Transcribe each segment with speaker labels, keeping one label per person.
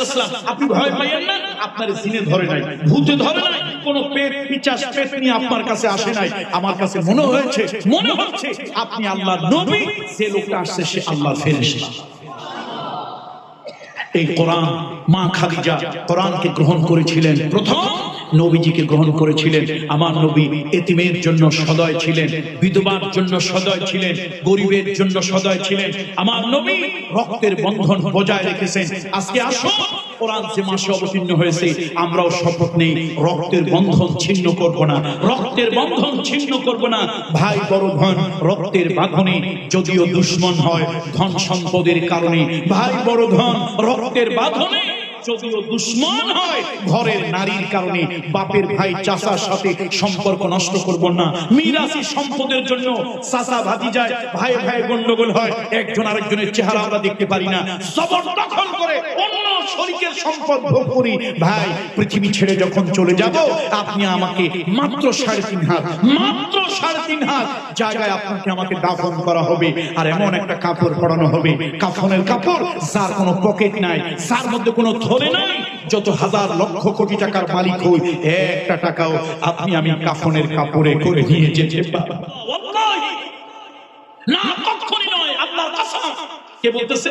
Speaker 1: আল্লাহ আমার কাছে মনে হয়েছে, মনে হচ্ছে আপনি নবী, যে লোকটা আসছে সে এই কোরআন মা খাদিজা কোরআনকে গ্রহণ করেছিলেন প্রথম নবীজিকে গ্রহণ করেছিলেন। আমার নবী এতিমের জন্য সদয় ছিলেন, বিধবার জন্য সদয় ছিলেন, গরিবের জন্য সদয় ছিলেন। আমার নবী রক্তের বন্ধন বজায় রেখেছেন। আজকে আসুন, কোরআন যে মাসে অবতীর্ণ হয়েছে, আমরাও শপথ নেই, রক্তের বন্ধন ছিন্ন করব না। রক্তের বন্ধন ছিন্ন করব না। ভাই, বড় ধন রক্তের বাঁধনে যদিও দুশ্মন হয়, ধন সম্পদের কারণে। ভাই, বড় ধন রক্তের বাঁধনে যদিও দুশ্মন হয়, ঘরের নারীর কারণে বাপের ভাই সাথে সম্পর্ক নষ্ট করব না। মিরাসি সম্পদের জন্য যায় ভাই ভাই গন্ডগোল হয়। একজন আরেকজনের চেহারা আমরা দেখতে পারি না। জবরদখল করে অন্য শরীরের সম্পদ ভোগ করি। ভাই, পৃথিবী ছেড়ে যখন চলে যাব, আপনি আমাকে মাত্র সাড়ে তিন হাত, মাত্র সাড়ে তিন হাত জায়গায় আপনাকে আমাকে দাফন করা হবে। আর এমন একটা কাপড় পরানো হবে। কাফনের কাপড়, যার কোনো পকেট নাই, যার মধ্যে কোনো নাই যত হাজার লক্ষ কোটি টাকার মালিক হই একটা টাকাও আপনি আমি কাফনের কাপড়ে করে নিয়ে যেতে পারব ওয়াল্লাহি না কখনই নয় আল্লাহর কসম। কে বলতেছে?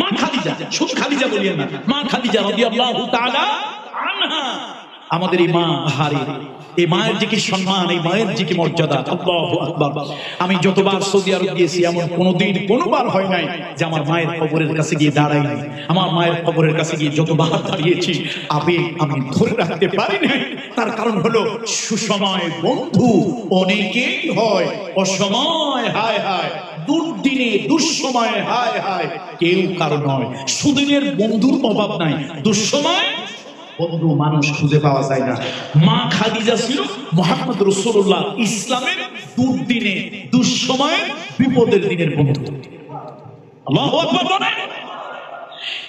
Speaker 1: মা খাদিজা শুধু খাদিজা বলিয়েন না মা খাদিজা রাদিয়াল্লাহু তাআলা আনহা। আমাদের এই মা হারে এই মায়ের যে কি সম্মান, এই মায়ের যে কি মর্যাদা আমি যতবার সৌদি আরব গিয়েছি, এমন কোনোদিন কোনোবার হয় নাই যে আমার মায়ের কবরের কাছে গিয়ে দাঁড়াই আমার মায়ের কবরের কাছে গিয়ে যতবার দাঁড়িয়েছি আবেগ আমি ধরে রাখতে পারি নাই তার কারণ হলো সুসময় বন্ধু অনেকেই হয়। অসময় হায় হায়, দুর্দিনে, দুঃসময়ে হায় হায়। কেউ কারও নয়। সুদিনের বন্ধুর অভাব নাই। দুঃসময় বন্ধু মানুষ খুঁজে পাওয়া যায় না। মা খাদিজা ছিল মোহাম্মদ রসুল্লাহ ইসলামের দুর্দিনে, দুঃসময়ে, বিপদের দিনের বন্ধু।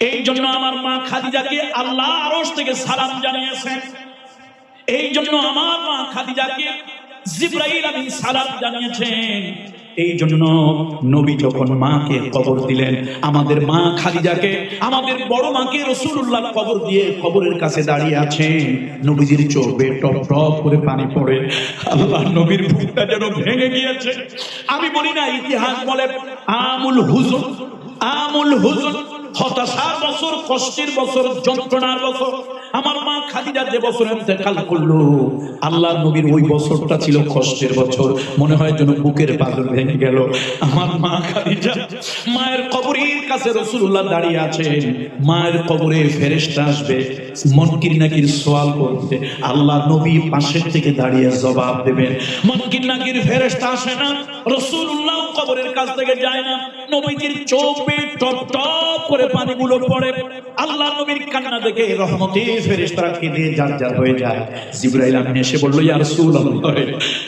Speaker 1: এই জন্য আমার মা খাদিজাকে আল্লাহ আরশ থেকে সালাম জানিয়েছেন। এই জন্য আমার মা খাদিজাকে জিব্রাইল আমিন সালাম জানিয়েছেন। এই জন্য নবী যখন মাকে কবর দিলেন, আমাদের মা খাদিজাকে, আমাদের বড় মাকে রসুল্লাহ কবর দিয়ে কবরের কাছে দাঁড়িয়ে আছেন। নবীজির চোখে টপ টপ করে পানি পড়ে। আল্লাহ নবীর বুকটা যেন ভেঙে গিয়েছে। আমি বলি না, ইতিহাস বলে, আমুল হুজুর আমুল হুজুর। হতাশার বছর, কষ্টের বছর, যন্ত্রণার বছর। আমার মা খাদিজা যে বছর ইন্তেকাল করল আল্লাহ নবীর ওই বছরটা ছিল কষ্টের বছর। মনে হয় যেন বুকের পাথর ভেঙে গেল। আমার মা খাদিজা মায়ের কবরের কাছে রসুল্লাহ দাঁড়িয়ে আছেন মায়ের কবরে ফেরেশতা আসবে, মনকির নাকির সোয়াল করতে আল্লাহ নবী পাশের থেকে দাঁড়িয়ে জবাব দেবেন। মনকির নাকির ফেরেশতা আসে না রসুল্লাহ কবরের কাছ থেকে যায় না। নবীজির চোখ টপ টপ করে পানিগুলো পড়ে আল্লাহ নবীর কান্না দেখে রহমতে ফেরেশতারা নিয়ে যার যার হয়ে যায়। জিব্রাইল আমিন এসে বলল, ইয়া রাসূলুল্লাহ,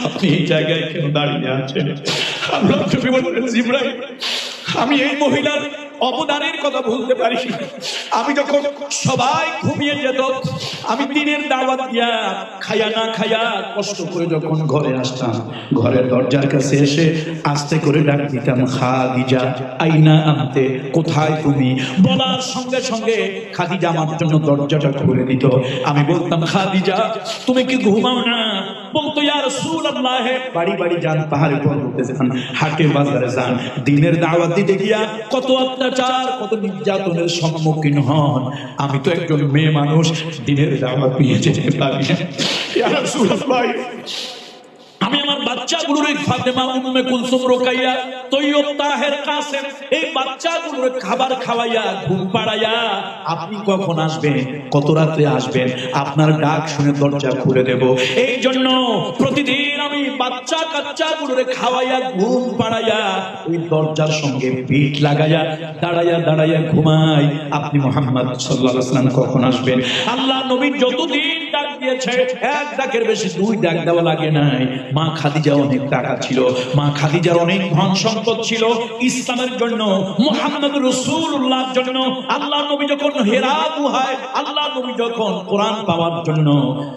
Speaker 1: আপনি এই জায়গায় কেন দাঁড়িয়ে আছেন? আল্লাহ নবী বললেন, জিব্রাইল, আমি এই মহিলার অবদানের কথা ভুলতে পারি আমি যখন সবাই ঘুমিয়ে যেত, আমি দিনের দাওয়াত দিয়া খায়া না খায়া কষ্ট করে যখন ঘরে আসতাম, ঘরের দরজার কাছে এসে আস্তে করে ডাক দিতাম, খাদিজা, আইনা আনতে, কোথায় তুমি? বলার সঙ্গে সঙ্গে খাদিজা আমার জন্য দরজাটা খুলে দিত। আমি বলতাম, খাদিজা, তুমি কি ঘুমাও না? বলতো, ইয়া রাসূলুল্লাহ। বাড়ি বাড়ি যান পাহাড়ে পর্বতে যান হাটে, বাজারে যান। দিনের দাওয়াত দিতে গিয়া কত অত্যাচার, কত নির্যাতনের সম্মুখীন হন। আমি তো একজন মেয়ে মানুষ, দিনের দাওয়াত পেয়েছে যেতে পারি রাসূলুল্লাহ। আমি আমার বাচ্চাগুলোর ফাতেমা উম্মে কুলসুম রোকাইয়া, তৈয়ব তাহের কাসেম, এই বাচ্চাগুলোর খাবার খাওয়াইয়া, ঘুম পাড়াইয়া, আপনি কখন আসবেন? কত রাত্রে আসবেন? আপনার ডাক শুনে দরজা খুলে দেব। এই জন্য প্রতিদিন আমি বাচ্চা কাচ্চাগুলোর খাওয়াইয়া, ঘুম পাড়াইয়া, ওই দরজার সঙ্গে পিঠ লাগাইয়া, দাঁড়াইয়া দাঁড়াইয়া ঘুমাই। আপনি মোহাম্মদ সাল্লাল্লাহু আলাইহি ওয়াসাল্লাম কখন আসবেন? আল্লাহ নবী যতদিন ডাক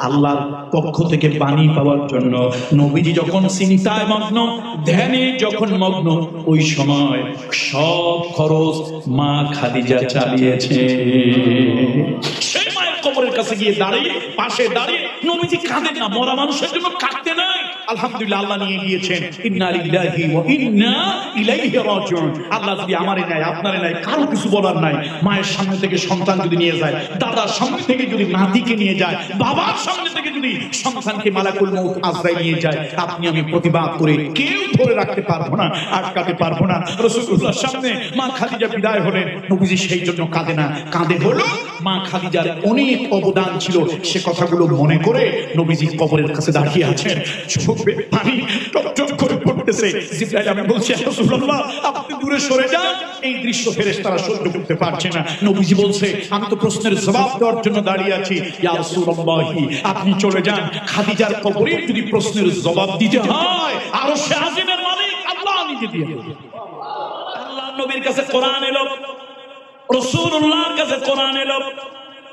Speaker 1: আল্লাহর পক্ষ থেকে পানি পাওয়ার জন্য, নবীজি যখন চিন্তায় মগ্ন, ধ্যানে যখন মগ্ন, ওই সময় সব খরচ মা খাদিজা চালিয়েছে। কাছে গিয়ে দাঁড়িয়ে, পাশে দাঁড়িয়ে নবীজি কাঁদেন না, মরা মানুষের জন্য কাঁদতে নাই। আলহামদুলিল্লাহ নিয়ে গিয়েছেন। কিছু বলার নাই। মায়ের সামনে থেকে সন্তান যায়, দাদার সামনে থেকে যদি নাতিকে নিয়ে যায়, বাবার সামনে থেকে যদি সন্তানকে মালাকুল মৌত আশ্রয় নিয়ে যায়, আপনি আমি প্রতিবাদ করে কেউ ধরে রাখতে পারব না, আটকাতে পারব না। রাসূলুল্লাহর সামনে মা খাদিজা বিদায় হলেন। নবীজি সেই জন্য কাঁদে না। কাঁদে হলো মা খাদিজার অনেক অবদান ছিল, সে কথাগুলো মনে করে নবীজি কবরের কাছে দাঁড়িয়ে আছেন। চোখে পানি টপ টপ করে পড়তেছে জিব্রাইল আমি বলছি "ইয়া রাসূলুল্লাহ, আপনি দূরে সরে যান। এই দৃশ্য ফেরেশতারা সহ্য করতে পারছে না। নবীজি বলছে, আমি তো প্রশ্নের জবাব দেওয়ার জন্য দাঁড়িয়ে আছি। ইয়া রাসূলুল্লাহি, আপনি চলে যান। খাদিজার কবরে যদি প্রশ্নের জবাব দিতে হয়, আর সে আজিমের মালিক আল্লাহ নিজে দিয়ে আল্লাহ নবীর কাছে কোরআন এলো। রসুল্লাহর কাছে কোরআন এলো।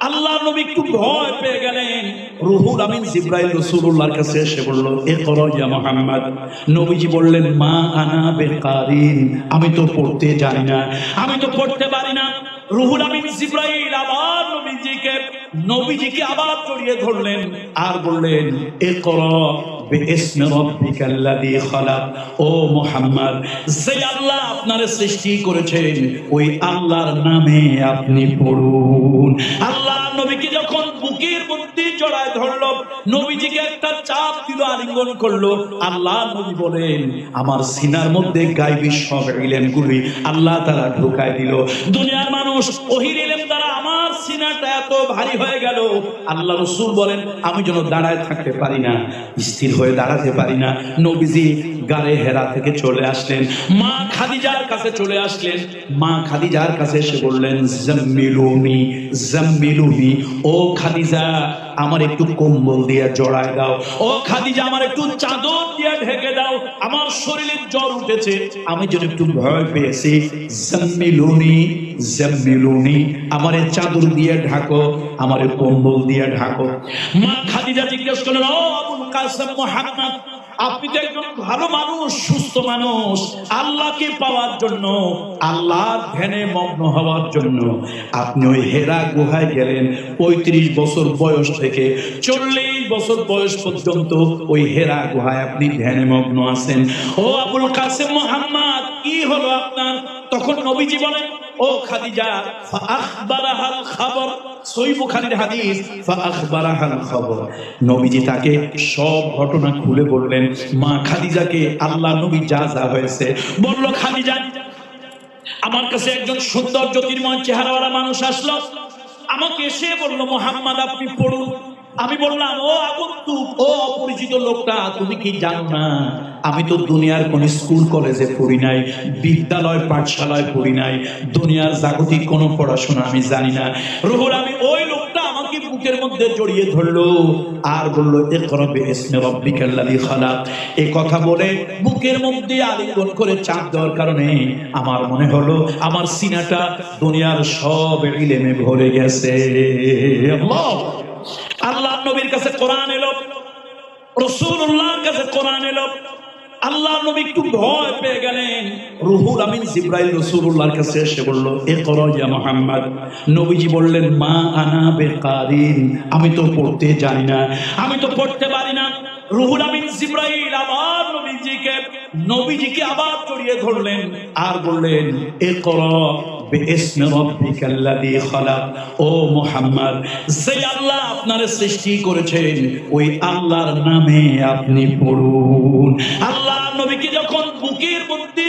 Speaker 1: আল্লাহ নবী একটু ভয় পেয়ে গেলেন। রুহুল আমিন জিব্রাইল রসুল্লাহর কাছে এসে বলল এ করিয়া মোহাম্মদ। নবীজি বললেন, মা আনা বেকারিন। আমি তো পড়তে জানি না। আমি তো পড়তে পারি না। রুহুল আমিন জিব্রাইল আবার নবীজিকে নবীজিকে আবার জড়িয়ে ধরলেন আর বললেন এ কর বুকের ধরল, নবীজিকে একটা আলিঙ্গন করল। আল্লাহ নবী বলেন, আমার সিনার মধ্যে গাইবি সব ইলেমগুলি আল্লাহ তারা ঢুকায় দিল। দুনিয়ার মানুষ ওহির ইলেম তারা সিনাটা এত ভারী হয়ে গেল। আল্লাহ রসুল বলেন, আমি যেন দাঁড়ায় থাকতে পারি না, স্থির হয়ে দাঁড়াতে পারি না। নবীজি গাড়ে হেরা থেকে চলে আসলেন। মা খাদিজার কাছে চলে আসলেন। মা খাদিজার কাছে এসে বললেন, জাম্মিলুনি জাম্মিলুনি, ও খাদিজা আমার একটু কম্বল দিয়ে জড়ায় দাও। ও খাদিজা, আমার একটু চাদর দিয়ে ঢেকে দাও। আমার শরীরে জ্বর উঠেছে। আমি যেন একটু ভয় পেয়েছি। জম্মিলুনি জম্মিলুনি, আমারে চাদর দিয়ে ঢাকো, আমারে কম্বল দিয়ে ঢাকো। মা খাদিজা জিজ্ঞেস করলেন, ও আবুল কাসেম মোহাম্মদ আপনি তো একজন ভালো মানুষ, সুস্থ মানুষ, আল্লাহকে পাওয়ার জন্য, আল্লাহর ধ্যানে মগ্ন হওয়ার জন্য, আপনি ওই হেরা গুহায় গেলেন, পঁয়ত্রিশ বছর বয়স থেকে, চল্লিশ বছর বয়স পর্যন্ত ওই হেরা গুহায় আপনি ধ্যানে মগ্ন আছেন। ও আবুল কাসেম মোহাম্মদ কি হলো আপনার? তখন নবীজি বলেন, ও খাদিজা, ফাআখবারাহাল খবর। আমার কাছে একজন সুন্দর মানুষ আসলো। আমাকে এসে বলল, মোহাম্মদ, আপনি পড়ুন। আমি বললাম, ও আগন্তু ও অপরিচিত লোকটা, তুমি কি জানো না? আমি তো দুনিয়ার কোন স্কুল, কলেজে পড়ি নাই, বিদ্যালয়, পাঠশালায় পড়ি নাই, দুনিয়ার জাগতিক কোনো পড়াশোনা আমি জানি না। রুহুল আমি ওই লোকটা আমাকে বুকের মধ্যে জড়িয়ে ধরলো আর বলল এ করবে ইসমে রব্বিকাল্লাযী খালাক। এই কথা বলে বুকের মধ্যে আলিঙ্গন করে চাপ দেওয়ার কারণে আমার মনে হলো, আমার সিনাটা দুনিয়ার সব ইলেমে ভরে গেছে। আল্লাহ! নবীর কাছে কোরআন এলো রসুল্লাহর কাছে কোরআন এলো। আল্লাহ নবী একটু ভয় পেয়ে গেলেন। রুহুল আমিন জিব্রাইল রসুল্লাহর কাছে এসে বলল এ করিয়া মোহাম্মদ। নবীজি বললেন, মা আনা বেকারিন। আমি তো পড়তে জানি না। আমি তো পড়তে পারি না। রুহুল আমিন জিব্রাইল আবার নবীজিকে নবীজিকে আবার জড়িয়ে ধরলেন আর বললেন এ কর আপনার সৃষ্টি করেছেন, ওই আল্লাহর নামে আপনি পড়ুন। আল্লাহ নবীকে যখন বুকের মধ্যে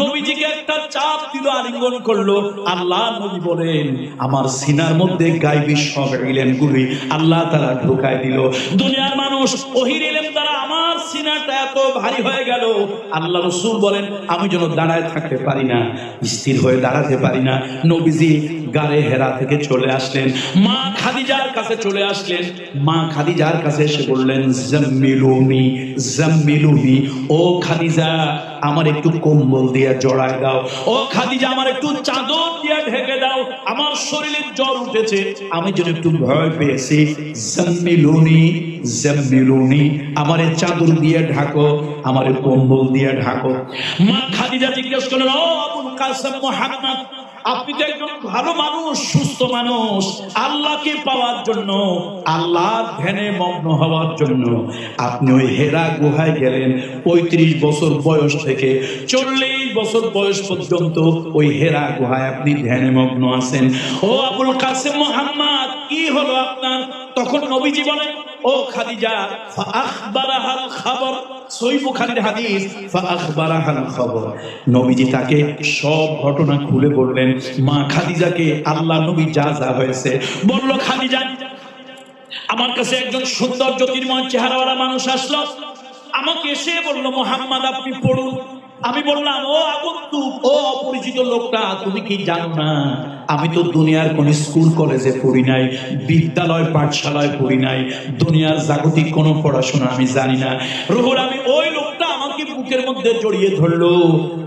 Speaker 1: নবীজিকে একটা চাপ দিল, আলিঙ্গন করল। আল্লাহ নবী বলেন, আমার সিনার মধ্যে গাইবি সব ইলেমগুলি আল্লাহ তারা ঢুকায় দিল। দুনিয়ার মানুষ ওহির ইলেম তারা আমার সিনাটা এত ভারী হয়ে গেল। আল্লাহ রসুল বলেন, আমি যেন দাঁড়ায় থাকতে পারি না, স্থির হয়ে দাঁড়াতে পারি না। নবীজি গাড়ে হেরা থেকে চলে আসলেন। মা খাদিজার কাছে চলে আসলেন। মা খাদিজার কাছে এসে বললেন, জাম্মিলুনি জাম্মিলুনি, ও খাদিজা, আমার একটু কম্বল দিয়ে জড়ায় দাও। ও খাদিজা, আমার একটু চাদর দিয়ে ঢেকে দাও। আমার শরীরে জ্বর উঠেছে। আমি যেন একটু ভয় পেয়েছি জাম্মিলুনি জাম্মিলুনি আমার চাদর দিয়ে ঢাকো আমার কম্বল দিয়ে ঢাকো। মা খাদিজা জিজ্ঞেস করলেন ও আবুল কাসেম মোহাম্মদ আপনি তো একজন ভালো মানুষ সুস্থ মানুষ। আল্লাহকে পাওয়ার জন্য আল্লাহর ধ্যানে মগ্ন হওয়ার জন্য আপনি ওই হেরা গুহায় গেলেন। পঁয়ত্রিশ বছর বয়স থেকে চল্লিশ বছর বয়স পর্যন্ত ওই হেরা গুহায় আপনি ধ্যানে মগ্ন আছেন। ও আবুল কাসেম মোহাম্মদ, কি হলো আপনার? তখন নবীজি বলেন, ও খাদিজা, ফাআখবারাহাল খবর। খবর। নবী সুন্দর আমাকে এসে বলল, মোহাম্মদ, আপনি পড়ুন। আমি বললাম, ও আগন্তু ও অপরিচিত লোকটা, তুমি কি জানো না? আমি তো দুনিয়ার কোন স্কুল, কলেজে পড়ি নাই, বিদ্যালয়, পাঠশালায় পড়ি নাই, দুনিয়ার জাগতিক কোনো পড়াশোনা আমি জানি না। রুহুল আমি ওই লোকটা আমাকে বুকের মধ্যে জড়িয়ে ধরলো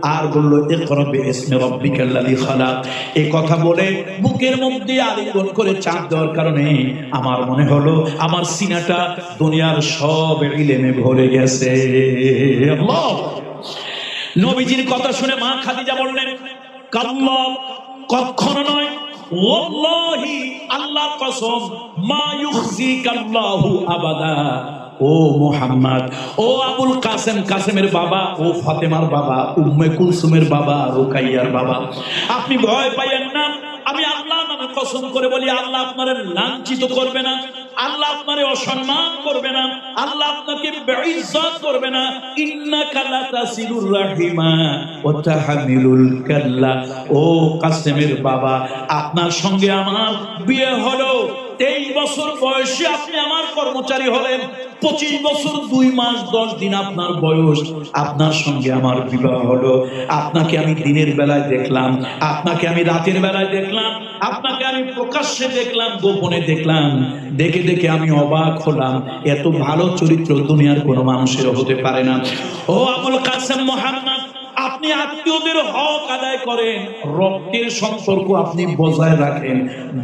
Speaker 1: আর বলল এ করবে ইসমে রব্বিকাল্লাযী খালাক। এই কথা বলে বুকের মধ্যে আলিঙ্গন করে চাপ দেওয়ার কারণে আমার মনে হলো, আমার সিনাটা দুনিয়ার সব ইলেমে ভরে গেছে। আল্লাহ! নবীজির কথা শুনে মা খাদিজা বললেন, কাল্লা কখনো নয়। ওয়াল্লাহি, আল্লাহ কসম, মা ইউখজিকাল্লাহু আবাদা। ও মোহাম্মদ, ও আবুল কাসেম কাসেমের বাবা, ও ফাতেমার বাবা, উম্মে কুলসুমের বাবা, রুকাইয়ার বাবা। আপনি ভয় পাইয়েন না। আমি আল্লাহ নামে কসম করে বলি, আল্লাহ আপনার লাঞ্ছিত করবে না, আল্লাহ আপনারে অসম্মান করবে না, আল্লাহ আপনাকে বেইজ্জত করবে না। ইন্নাকা লাতাসিলুর রাহিমা ওয়া তাহমিলুল কাল্লা। ও কাসেমের বাবা, আপনার সঙ্গে আমার বিয়ে হলো, তেইশ বছর বয়সে আপনি আমার কর্মচারী হলেন, পঁচিশ বছর দুই মাস দশ দিন আপনার বয়স, আপনার সঙ্গে আমার বিবাহ হলো। আপনাকে আমি দিনের বেলায় দেখলাম, আপনাকে আমি রাতের বেলায় দেখলাম। আপনাকে আমি প্রকাশ্যে দেখলাম, গোপনে দেখলাম। দেখে দেখে আমি অবাক হলাম, এত ভালো চরিত্র দুনিয়ার কোনো মানুষের হতে পারে না। ও আমল কাসেম মোহাম্মদ আপনি আত্মীয়দের হক আদায় করেন, রক্তের সম্পর্ক আপনি বজায় রাখেন,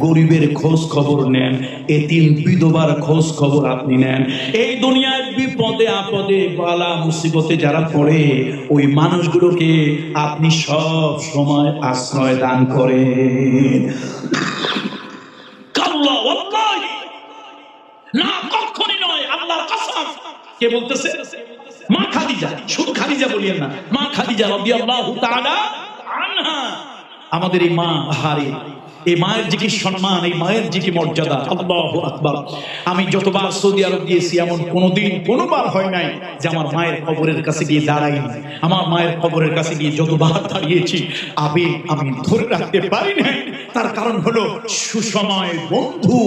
Speaker 1: গরিবের খোঁজ খবর নেন, এতিম বিধবার খোঁজ খবর আপনি নেন। এই দুনিয়ায় বিপদে আপদে, বালা মুসিবতে যারা পড়ে, ওই মানুষগুলোকে আপনি সব সময় আশ্রয় দান করেন। না, কখনই নয়, আল্লাহর কে বলতেছে? খাদিজা শুধু খাদিজা বলিয়েন না মা খাদিজা রবি আল্লাহ আমাদের এই মা হারে এই মায়ের যে কি সম্মান, এই মায়ের যে কি মর্যাদা, আল্লাহু আকবার। আমি যতবার সৌদি আরব গিয়েছি, এমন কোনোদিন, কোনোবার হয় নাই যে আমার মায়ের কবরের কাছে গিয়ে দাঁড়াইনি। আমার মায়ের কবরের কাছে গিয়ে যতবার দাঁড়িয়েছি আবেগ আমি ধরে রাখতে পারি নাই। তার কারণ হলো, সুসময় বন্ধু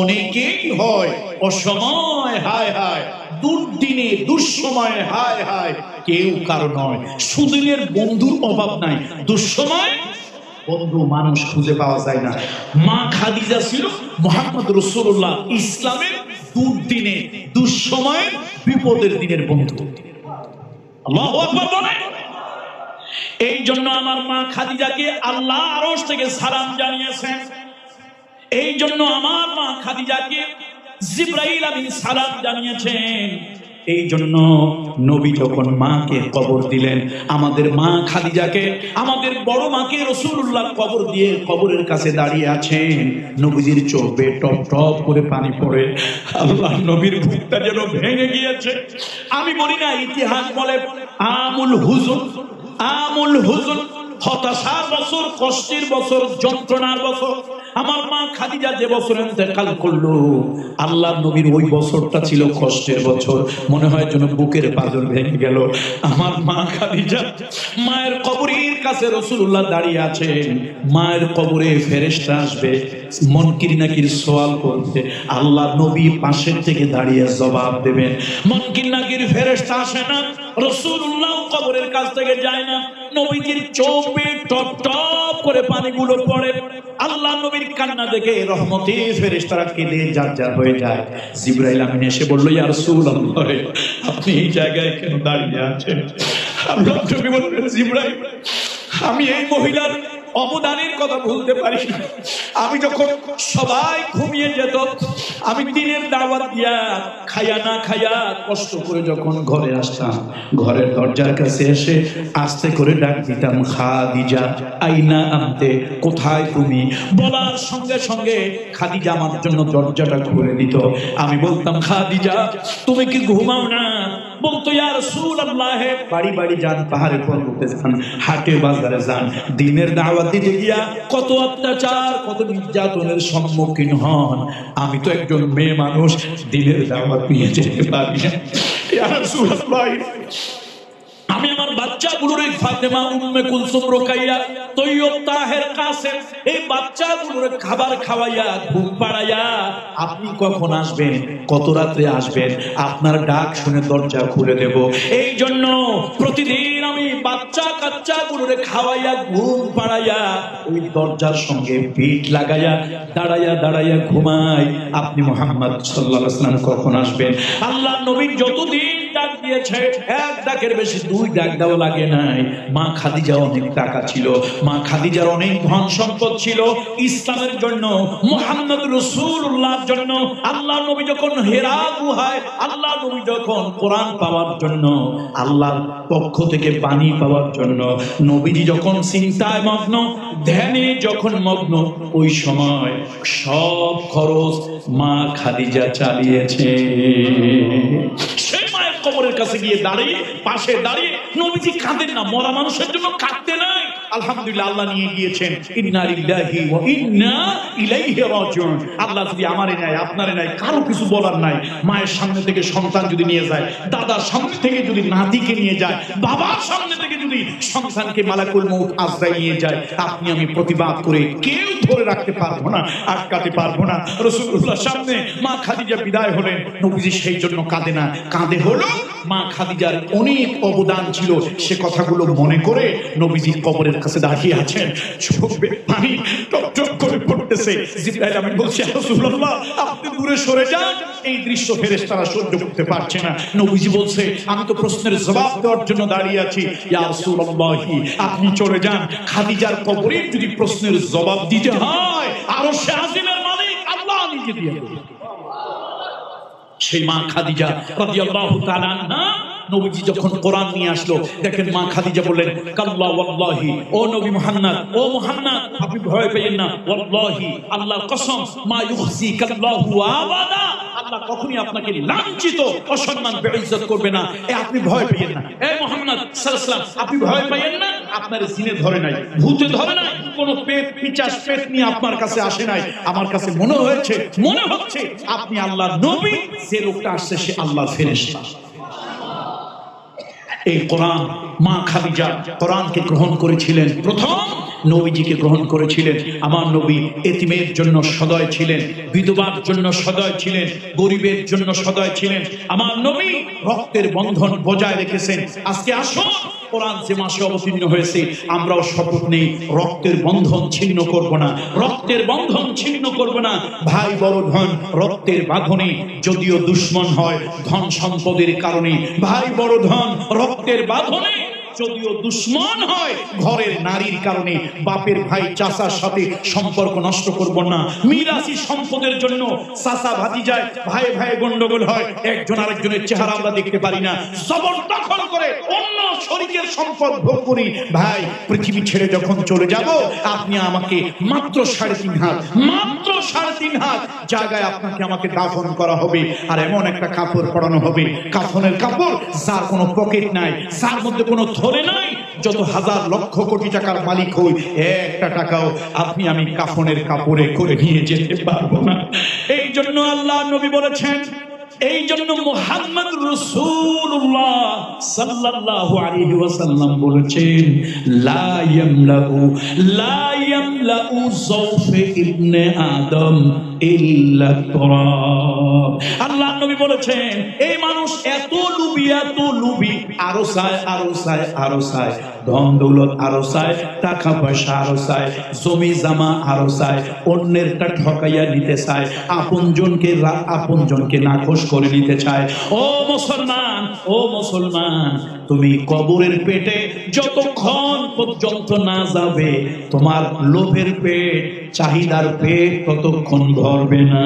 Speaker 1: অনেকেই হয়। অসময় হায় হায়, দুর্দিনে, দুঃসময়ে হায় হায়, কেউ কারও নয়। সুদিনের বন্ধুর অভাব নাই, দুঃসময় বন্ধু মানুষ খুঁজে পাওয়া যায় না। মা খাদিজা ছিল মোহাম্মদ রসুল্লাহ ইসলামের দুর্দিনে, দুঃসময়ে, বিপদের দিনের বন্ধু। এই জন্য আমার মা খাদিজাকে আল্লাহ আরশ থেকে সালাম জানিয়েছেন। এই জন্য আমার মা খাদিজাকে জিব্রাইল আমিন সালাম জানিয়েছেন। এই জন্য নবী যখন মাকে কবর দিলেন, আমাদের মা খাদিজাকে, আমাদের বড় মাকে রসুল্লাহ কবর দিয়ে কবরের কাছে দাঁড়িয়ে আছেন। নবীজির চোখে টপ টপ করে পানি পড়ে। আল্লাহ নবীর বুকটা যেন ভেঙে গিয়েছে। আমি বলি না, ইতিহাস বলে, আমুল হুজুন আমুল হুজুন হতাশার বছর, কষ্টের বছর, যন্ত্রণার বছর আমার মা খাদিজা যে বছর ইন্তেকাল করল আল্লাহ নবীর ওই বছরটা ছিল কষ্টের বছর। মনে হয় যেন বুকের পাজর ভেঙে গেল। আমার মা খাদিজা মায়ের কবরের কাছে রসুল্লাহ দাঁড়িয়ে আছেন। মায়ের কবরে ফেরেশতা আসবে। মনকির নাকির সোয়াল করতে। আল্লাহ নবী পাশের থেকে দাঁড়িয়ে জবাব দেবেন। মনকির নাকির ফেরেশতা আসে না। রসুল্লাহ কবরের কাছ থেকে যায় না। নবীজির চোখে টপ টপ করে পানিগুলো পড়ে। আল্লাহ নবীর কান্না দেখে রহমতে ফেরেশতারা কেঁদে যার যার হয়ে যায়। জিব্রাইল আমি এসে বলল, ইয়া রাসূলুল্লাহ, আপনি এই জায়গায় কেন দাঁড়িয়ে আছেন? আমি এই মহিলার অবদানের কথা ভুলতে পারি। আমি যখন সবাই ঘুমিয়ে যেত, আমি দিনের দাওয়াত দিয়া খাইয়া না খাইয়া কষ্ট করে যখন ঘরে আসতাম, ঘরের দরজার কাছে এসে আস্তে করে ডাক দিতাম, খাদিজা, আইনা আনতে, কোথায় তুমি? বলার সঙ্গে সঙ্গে খাদিজা আমার জন্য দরজাটা খুলে দিত। আমি বলতাম, খাদিজা, তুমি কি ঘুমাও না? বলতো ইয়ার সুর আল্লাহে বাড়ি বাড়ি যান পাহাড়ে পর্বতে যান হাটে বাজারে যান, দিনের দাওয়াত দিতে গিয়া কত অত্যাচার, কত নির্যাতনের সম্মুখীন হন। আমি তো একজন মেয়ে মানুষ, দিনের দাওয়াত নিয়ে যেতে পারি ইয়ার সুর রাসূলুল্লাহ আমি আমার বাচ্চাগুলোর এই ফাতেমা উম্মে কুলসুম রোকাইয়া, তৈয়ব তাহের কাসেম, এই বাচ্চাগুলোর খাবার খাওয়াইয়া, ঘুম পাড়াইয়া, আপনি কখন আসবেন? কত রাত্রে আসবেন? আপনার ডাক শুনে দরজা খুলে দেব। এই জন্য প্রতিদিন আমি বাচ্চা কাচ্চা কাচ্চাগুলোরে খাওয়াইয়া, ঘুম পাড়াইয়া, ওই দরজার সঙ্গে পিঠ লাগাইয়া, দাঁড়াইয়া দাঁড়াইয়া ঘুমাই। আপনি মোহাম্মদ সাল্লাহ সাল্লাম কখন আসবেন? আল্লাহ নবীন যতদিন ডাক দিয়েছে। এক ডাকের বেশি দুই ডাক দেওয়া লাগে নাই। মা খাদিজা অনেক টাকা ছিল। মা খাদিজার অনেক ধন সম্পদ ছিল। ইসলামের জন্য, মোহাম্মদ রসুল্লাহর জন্য, আল্লাহ নবী যখন হেরা গুহায় আল্লাহ নবী যখন কোরআন পাওয়ার জন্য, আল্লাহর পক্ষ থেকে পানি পাওয়ার জন্য, নবীজি যখন চিন্তায় মগ্ন, ধ্যানে যখন মগ্ন, ওই সময় সব খরচ মা খাদিজা চালিয়েছে। কবরের কাছে গিয়ে দাঁড়িয়ে, পাশে দাঁড়িয়ে নবীজি কাঁদেন না। মরা মানুষের জন্য কাঁদতে নাই। আপনি, আমি প্রতিবাদ করে কেউ ধরে রাখতে পারব না, আটকাতে পারব না। রাসূলুল্লাহ সামনে মা খাদিজা বিদায় হলেন। নবীজি সেই জন্য কাঁদে না। কাঁদে হলো মা খাদিজার অনেক অবদান ছিল। সে কথাগুলো মনে করে নবীজির কবরের কাছে দাঁড়িয়ে আছেন। করে পড়তেছে। আমি বলছি আপনি দূরে সরে যান। এই দৃশ্য সহ্য করতে পারছে না। নবীজি বলছে, আমি তো প্রশ্নের জবাব দেওয়ার জন্য দাঁড়িয়ে আছি। আপনি চলে যান। খাদিজার কবরে যদি প্রশ্নের জবাব দিতে হয়, আরও সে আজিমের মালিক আল্লাহ নিজে দিয়ে সেই মা খাদিজা রাদিয়াল্লাহু তাআলা নবীজি যখন কোরআন নিয়ে আসলো, দেখেন মা খাদিজা বললেন, কাল্লা ওয়াল্লাহি, ও নবী মুহাম্মদ, ও মুহাম্মদ, আপনি ভয় পেয়েন না, ওয়াল্লাহি, আল্লাহর কসম, মা ইউখজি কাল্লাহু আবাদা। আল্লাহ কখনই আপনাকে লাঞ্ছিত অসম্মান বেইজ্জত করবে না। এ আপনি ভয় পেয়েন না। এ মুহাম্মদ সাল্লাল্লাহু আপনি ভয় পেয়েন না। আপনার জিনে ধরে নাই। ভূতে ধরে নাই। কোন পেট পিচাস পেট নিয়ে আপনার কাছে আসে নাই। আমার কাছে মনে হয়েছে মনে হচ্ছে আপনি আল্লাহর নবী যে লোকটা আসছে সে আল্লাহর ফেরেশতা। এই কোরআন মা খাদিজা কোরআনকে গ্রহণ করেছিলেন প্রথম নবীজিকে গ্রহণ করেছিলেন। আমার নবী এতিমের জন্য সদয় ছিলেন, বিধবার জন্য সদয় ছিলেন, গরিবের জন্য সদয় ছিলেন। আমার নবী রক্তের বন্ধন বজায় রেখেছেন। আজকে আসুন আমরাও শপথ নেই, রক্তের বন্ধন ছিন্ন করব না। রক্তের বন্ধন ছিন্ন করব না। ভাই বড় ধন, রক্তের বাঁধনে যদিও দুশ্মন হয়, ধন সম্পদের কারণে। ভাই বড় ধন, রক্তের বাঁধনে যদিও দুশ্মন হয়, ঘরের নারীর কারণে বাপের ভাই চাচার সাথে সম্পর্ক নষ্ট করব না। মিরাসি সম্পদের জন্য চাচা ভাতি যায় ভাই ভাই গন্ডগোল হয়। একজন আরেকজনের চেহারা আমরা দেখতে পারি না। জবরদখল করে অন্য শরীরের সম্পদ ভোগ করি। ভাই, পৃথিবী ছেড়ে যখন চলে যাব, আপনি আমাকে মাত্র সাড়ে তিন হাত, মাত্র সাড়ে তিন হাত জায়গায় আপনাকে আমাকে দাফন করা হবে। আর এমন একটা কাপড় পরানো হবে। কাফনের কাপড়, যার কোনো পকেট নাই, যার মধ্যে কোনো থলে নাই? যত হাজার লক্ষ কোটি টাকার মালিক হই, একটা টাকাও আপনি আমি কাফনের কাপড়ে করে নিয়ে যেতে পারব না। এই জন্য আল্লাহ নবী বলেছেন, এই জন্য মোহাম্মদ রসুল্লাহ সাল্লাল্লাহু আলাইহি ওয়াসাল্লাম বলেছেন, লা ইয়ামলাউ লা ইয়ামলাউ যাওফে ইবনে আদম। আল্লাহ নবী বলেছেন, এই মানুষ এত লুবি এত লুবি আরও চায় আরও চায় আরও চায় ধন দৌলত আরও চায় টাকা পয়সা আরও চায় জমি জামা আরও চায় অন্যেরটা ঠকাইয়া নিতে চায়, আপনজনকে আপন আপনজনকে নাখোশ করে নিতে চায়। ও মুসলমান ও মুসলমান, তুমি কবরের পেটে যতক্ষণ পর্যন্ত না যাবে, তোমার লোভের পেট, চাহিদার পেট ততক্ষণ ধরবে না।